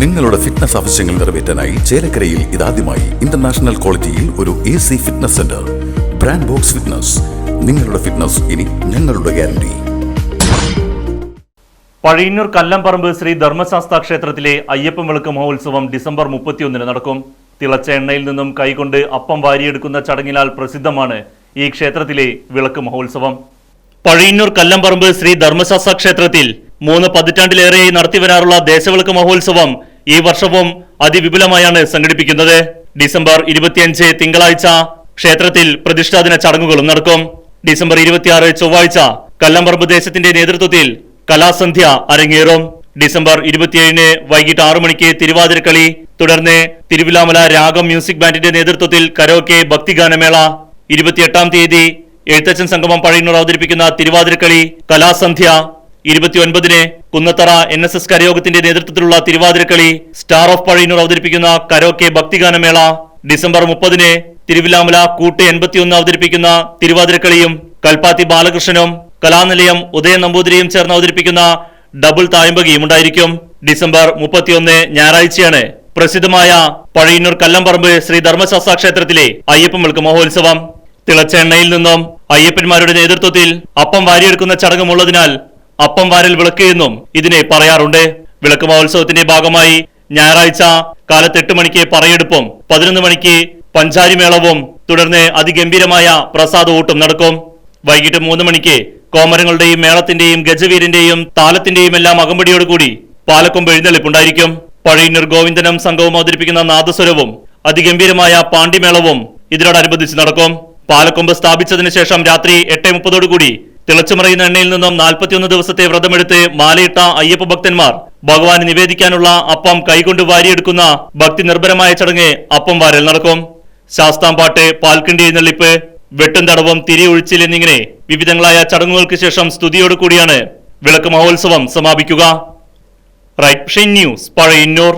നിങ്ങളുടെ ഫിറ്റ്നസ് ആവശ്യങ്ങൾ നിറവേറ്റാനായി ചേലക്കരയിൽ ഇതാദ്യമായി ഇന്റർനാഷണൽ ക്വാളിറ്റിയിൽ ഒരു A C fitness centre brand Box Fitness നിങ്ങളുടെ ഫിറ്റ്നസ് ഇനി ഞങ്ങളുടെ ഗ്യാരണ്ടി പഴയന്നൂർ കല്ലംപറമ്പ് ശ്രീ ധർമ്മശാസ്ത്ര ക്ഷേത്രത്തിലെ അയ്യപ്പം വിളക്ക് മഹോത്സവം ഡിസംബർ മുപ്പത്തിയൊന്നിന് നടക്കും. തിളച്ച എണ്ണയിൽ നിന്നും കൈകൊണ്ട് അപ്പം വാരിയെടുക്കുന്ന ചടങ്ങിനാൽ പ്രസിദ്ധമാണ് ഈ ക്ഷേത്രത്തിലെ വിളക്ക് മഹോത്സവം. പഴയന്നൂർ കല്ലംപറമ്പ് ശ്രീ ധർമ്മശാസ്ത്ര ക്ഷേത്രത്തിൽ മൂന്ന് പതിറ്റാണ്ടിലേറെയായി നടത്തിവരാറുള്ള ദേശവിളക്ക് മഹോത്സവം ഈ വർഷവും അതിവിപുലമായാണ് സംഘടിപ്പിക്കുന്നത്. ഡിസംബർ ഇരുപത്തിയഞ്ച് തിങ്കളാഴ്ച ക്ഷേത്രത്തിൽ പ്രതിഷ്ഠാദിന ചടങ്ങുകളും നടക്കും. ഡിസംബർ ഇരുപത്തിയാറ് ചൊവ്വാഴ്ച കല്ലംപറമ്പ് ദേശത്തിന്റെ നേതൃത്വത്തിൽ കലാസന്ധ്യ അരങ്ങേറും. ഡിസംബർ ഇരുപത്തിയേഴിന് വൈകിട്ട് ആറു മണിക്ക് തിരുവാതിരക്കളി തുടർന്ന് തിരുവിലാമല രാഗം മ്യൂസിക് ബാൻഡിന്റെ നേതൃത്വത്തിൽ കരോക്കെ ഭക്തിഗാനമേള. ഇരുപത്തിയെട്ടാം തീയതി എഴുത്തച്ഛൻ സംഗമം പഴയന്നൂർ അവതരിപ്പിക്കുന്ന തിരുവാതിരക്കളി കലാസന്ധ്യ ഇരുപത്തിയൊൻപതിന് കുന്നത്തറ എൻ എസ് എസ് കരയോഗത്തിന്റെ നേതൃത്വത്തിലുള്ള തിരുവാതിരക്കളി സ്റ്റാർ ഓഫ് പഴയന്നൂർ അവതരിപ്പിക്കുന്ന കരോക്കെ ഭക്തിഗാനമേള ഡിസംബർ മുപ്പതിന് തിരുവിലാമല കൂട്ട് എൺപത്തിയൊന്ന് അവതരിപ്പിക്കുന്ന തിരുവാതിരക്കളിയും കൽപ്പാത്തി ബാലകൃഷ്ണനും കലാനിലയം ഉദയൻ നമ്പൂതിരിയും ചേർന്ന് അവതരിപ്പിക്കുന്ന ഡബിൾ തായമ്പകയും ഉണ്ടായിരിക്കും. ഡിസംബർ മുപ്പത്തിയൊന്ന് ഞായറാഴ്ചയാണ് പ്രസിദ്ധമായ പഴയന്നൂർ കല്ലംപറമ്പ് ശ്രീ ധർമ്മശാസ്ത്ര ക്ഷേത്രത്തിലെ അയ്യപ്പൻ വിളക്ക് മഹോത്സവം. തിളച്ച എണ്ണയിൽ നിന്നും അയ്യപ്പന്മാരുടെ നേതൃത്വത്തിൽ അപ്പം വാരിയെടുക്കുന്ന ചടങ്ങുമുള്ളതിനാൽ അപ്പം വാരൽ വിളക്ക് എന്നും ഇതിനെ പറയാറുണ്ട്. വിളക്ക് മഹോത്സവത്തിന്റെ ഭാഗമായി ഞായറാഴ്ച കാലത്ത് എട്ട് മണിക്ക് പറയെടുപ്പും പതിനൊന്ന് മണിക്ക് പഞ്ചാരിമേളവും തുടർന്ന് അതിഗംഭീരമായ പ്രസാദ ഊട്ടും നടക്കും. വൈകിട്ട് മൂന്ന് മണിക്ക് കോമരങ്ങളുടെയും മേളത്തിന്റെയും ഗജവീരന്റെയും താലത്തിന്റെയും എല്ലാം അകമ്പടിയോടുകൂടി പാലക്കൊമ്പ് എഴുന്നള്ളിപ്പുണ്ടായിരിക്കും. പഴയന്നൂർ ഗോവിന്ദനം സംഘവും അവതരിപ്പിക്കുന്ന നാദസ്വരവും അതിഗംഭീരമായ പാണ്ടിമേളവും ഇതിനോടനുബന്ധിച്ച് നടക്കും. പാലക്കൊമ്പ് സ്ഥാപിച്ചതിന് ശേഷം രാത്രി എട്ട് മുപ്പതോടുകൂടി തിളച്ചുമറിയുന്ന എണ്ണയിൽ നിന്നും നാൽപ്പത്തിയൊന്ന് ദിവസത്തെ വ്രതമെടുത്ത് മാലയിട്ട അയ്യപ്പ ഭക്തന്മാർ ഭഗവാന് നിവേദിക്കാനുള്ള അപ്പം കൈകൊണ്ട് വാരിയെടുക്കുന്ന ഭക്തി നിർഭരമായ ചടങ്ങ് അപ്പം വാരൽ നടക്കും. ശാസ്താംപാട്ട് പാൽക്കിണ്ടി എഴുന്നള്ളിപ്പ് വെട്ടും തടവും തിരി ഒഴിച്ചിൽ എന്നിങ്ങനെ വിവിധങ്ങളായ ചടങ്ങുകൾക്ക് ശേഷം സ്തുതിയോടു കൂടിയാണ് വിളക്ക് മഹോത്സവം സമാപിക്കുക. Right news Pazhayannur.